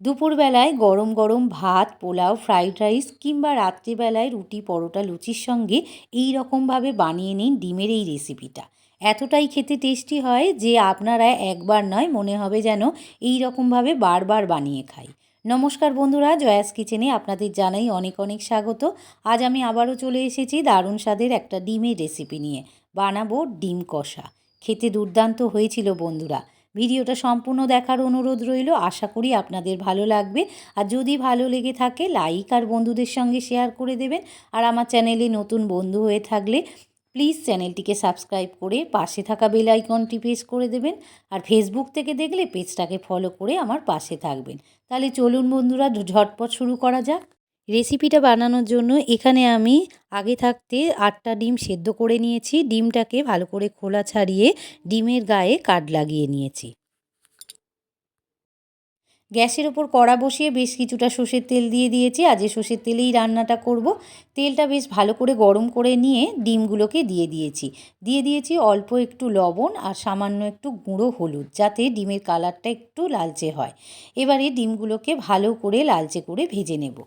দুপুরবেলায় গরম গরম ভাত, পোলাও, ফ্রাইড রাইস কিংবা রাত্রিবেলায় রুটি, পরোটা, লুচির সঙ্গে এই রকমভাবে বানিয়ে নিন ডিমের এই রেসিপিটা। এতটাই খেতে টেস্টি হয় যে আপনারা একবার নয়, মনে হবে যেন এই রকমভাবে বারবার বানিয়ে খাই। নমস্কার বন্ধুরা, জয়াস কিচেনে আপনাদের জানাই অনেক অনেক স্বাগত। আজ আমি আবারও চলে এসেছি দারুণ স্বাদের একটা ডিমের রেসিপি নিয়ে। বানাবো ডিম কষা। খেতে দুর্দান্ত হয়েছিল বন্ধুরা। ভিডিওটা সম্পূর্ণ দেখার অনুরোধ রইল। আশা করি আপনাদের ভালো লাগবে। আর যদি ভালো লেগে থাকে লাইক আর বন্ধুদের সঙ্গে শেয়ার করে দেবেন। আর আমার চ্যানেলে নতুন বন্ধু হয়ে থাকলে প্লিজ চ্যানেলটিকে সাবস্ক্রাইব করে পাশে থাকা বেল আইকনটি প্রেস করে দেবেন। আর ফেসবুক থেকে দেখলে পেজটাকে ফলো করে আমার পাশে থাকবেন। তাহলে চলুন বন্ধুরা, ঝটপট শুরু করা যাক। রেসিপিটা বানানোর জন্য এখানে আমি আগে থাকতে আটটা ডিম সেদ্ধ করে নিয়েছি। ডিমটাকে ভালো করে খোলা ছাড়িয়ে ডিমের গায়ে কাট লাগিয়ে নিয়েছি। গ্যাসের ওপর কড়া বসিয়ে বেশ কিছুটা সর্ষের তেল দিয়ে দিয়েছি। আজ সর্ষের তেলেই রান্নাটা করব, তেলটা বেশ ভালো করে গরম করে নিয়ে ডিমগুলোকে দিয়ে দিয়েছি। দিয়ে দিয়েছি অল্প একটু লবণ আর সামান্য একটু গুঁড়ো হলুদ, যাতে ডিমের কালারটা একটু লালচে হয়। এবারে ডিমগুলোকে ভালো করে লালচে করে ভেজে নেব।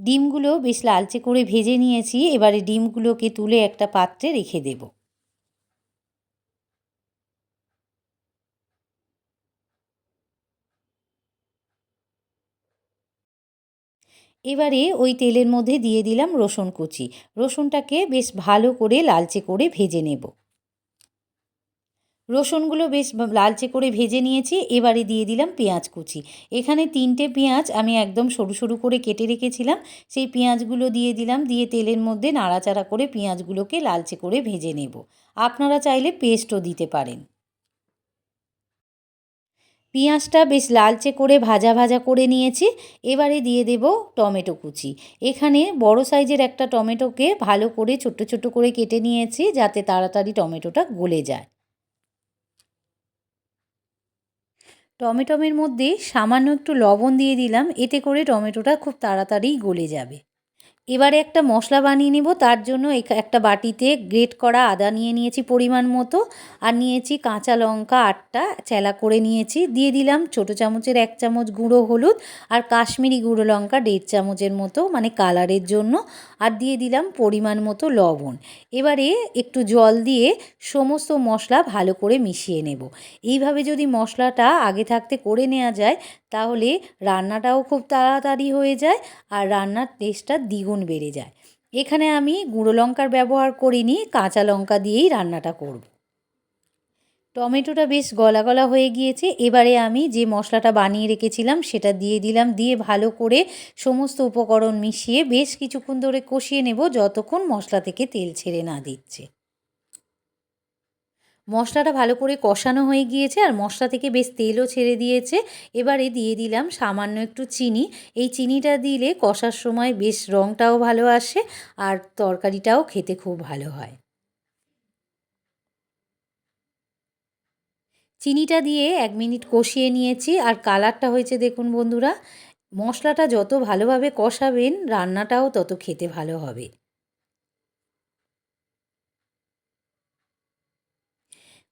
ডিমগুলো বেশ লালচে করে ভেজে নিয়েছি, এবারে ডিমগুলোকে তুলে একটা পাত্রে রেখে দেব। এবারে ওই তেলের মধ্যে দিয়ে দিলাম রসুন কুচি। রসুনটাকে বেশ ভালো করে লালচে করে ভেজে নেব। রসুনগুলো বেশ লালচে করে ভেজে নিয়েছি, এবারে দিয়ে দিলাম পেঁয়াজ কুচি। এখানে তিনটে পেঁয়াজ আমি একদম সরু সরু করে কেটে রেখেছিলাম। সেই পেঁয়াজগুলো দিয়ে দিলাম, দিয়ে তেলের মধ্যে নাড়াচাড়া করে পেঁয়াজগুলোকে লালচে করে ভেজে নেব। আপনারা চাইলে পেস্টও দিতে পারেন। পেঁয়াজটা বেশ লালচে করে ভাজা ভাজা করে নিয়েছি, এবারে দিয়ে দেব টমেটো কুচি। এখানে বড় সাইজের একটা টমেটোকে ভালো করে ছোট্ট ছোট্ট করে কেটে নিয়েছি, যাতে তাড়াতাড়ি টমেটোটা গলে যায়। টমেটোমের মধ্যে সামান্য একটু লবণ দিয়ে দিলাম এতে করে টমেটোটা খুব তাড়াতাড়ি গলে যাবে। এবারে একটা মশলা বানিয়ে নেব, তার জন্য একটা বাটিতে গ্রেট করা আদা নিয়ে নিয়েছি পরিমাণ মতো, আর নিয়েছি কাঁচা লঙ্কা আটটা, চেলা করে নিয়েছি, দিয়ে দিলাম ছোটো চামচের এক চামচ গুঁড়ো হলুদ, আর কাশ্মীরি গুঁড়ো লঙ্কা দেড় চামচের মতো মানে কালারের জন্য, আর দিয়ে দিলাম পরিমাণ মতো লবণ। এবারে একটু জল দিয়ে সমস্ত মশলা ভালো করে মিশিয়ে নেব। এইভাবে যদি মশলাটা আগে থাকতে করে নেওয়া যায়, তাহলে রান্নাটাও খুব তাড়াতাড়ি হয়ে যায়, আর রান্নার টেস্টটা দ্বিগুণ বেড়ে যায়। এখানে আমি গুঁড়ো লঙ্কার ব্যবহার করিনি, কাঁচা লঙ্কা দিয়েই রান্নাটা করব। টমেটোটা বেশ গলা গলা হয়ে গিয়েছে, এবারে আমি যে মশলাটা বানিয়ে রেখেছিলাম সেটা দিয়ে দিলাম, দিয়ে ভালো করে সমস্ত উপকরণ মিশিয়ে বেশ কিছুক্ষণ ধরে কষিয়ে নেব, যতক্ষণ মশলা থেকে তেল ছেড়ে না দিচ্ছে। মশলাটা ভালো করে কষানো হয়ে গিয়েছে আর মশলা থেকে বেশ তেলও ছেড়ে দিয়েছে। এবারে দিয়ে দিলাম সামান্য একটু চিনি। এই চিনিটা দিলে কষার সময় বেশ রঙটাও ভালো আসে আর তরকারিটাও খেতে খুব ভালো হয়। চিনিটা দিয়ে এক মিনিট কষিয়ে নিয়েছি আর কালারটা হয়েছে দেখুন বন্ধুরা, মশলাটা যত ভালোভাবে কষাবেন রান্নাটাও তত খেতে ভালো হবে।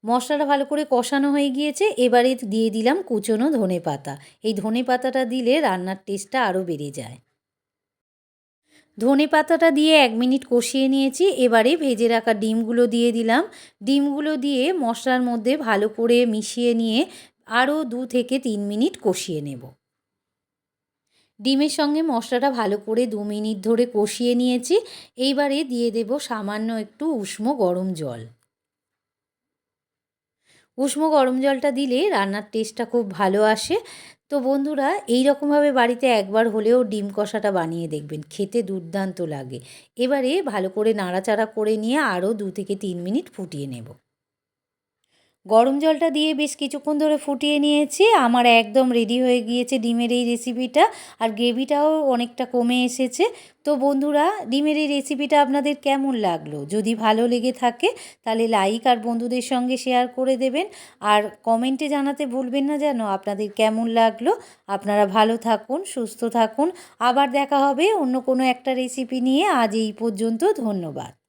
মশলাটা ভালো করে কষানো হয়ে গিয়েছে, এবারে দিয়ে দিলাম কুচনো ধনে পাতা। এই ধনে পাতাটা দিলে রান্নার টেস্টটা আরও বেড়ে যায়। ধনে পাতাটা দিয়ে এক মিনিট কষিয়ে নিয়েছি, এবারে ভেজে রাখা ডিমগুলো দিয়ে দিলাম। ডিমগুলো দিয়ে মশলার মধ্যে ভালো করে মিশিয়ে নিয়ে আরও দু থেকে তিন মিনিট কষিয়ে নেব। ডিমের সঙ্গে মশলাটা ভালো করে দু মিনিট ধরে কষিয়ে নিয়েছি, এইবারে দিয়ে দেব সামান্য একটু উষ্ণ গরম জল। উষ্ণ গরম জলটা দিলে রান্নার টেস্টটা খুব ভালো আসে। তো বন্ধুরা এই রকমভাবে বাড়িতে একবার হলেও ডিম কষাটা বানিয়ে দেখবেন, খেতে দুর্দান্ত লাগে। এবারে ভালো করে নাড়াচাড়া করে নিয়ে আরও দু থেকে তিন মিনিট ফুটিয়ে নেব। গরম জলটা দিয়ে বেশ কিছুক্ষণ ধরে ফুটিয়ে নিয়েছি। আমার একদম রেডি হয়ে গিয়েছে ডিমের এই রেসিপিটা আর গ্রেভিটাও অনেকটা কমে এসেছে। তো বন্ধুরা, ডিমের এই রেসিপিটা আপনাদের কেমন লাগল? যদি ভালো লেগে থাকে, তাহলে লাইক আর বন্ধুদের সঙ্গে শেয়ার করে দেবেন। আর কমেন্টে জানাতে ভুলবেন না যেন আপনাদের কেমন লাগল। আপনারা ভালো থাকুন, সুস্থ থাকুন। আবার দেখা হবে অন্য কোনো একটা রেসিপি নিয়ে। আজ এই পর্যন্ত, ধন্যবাদ।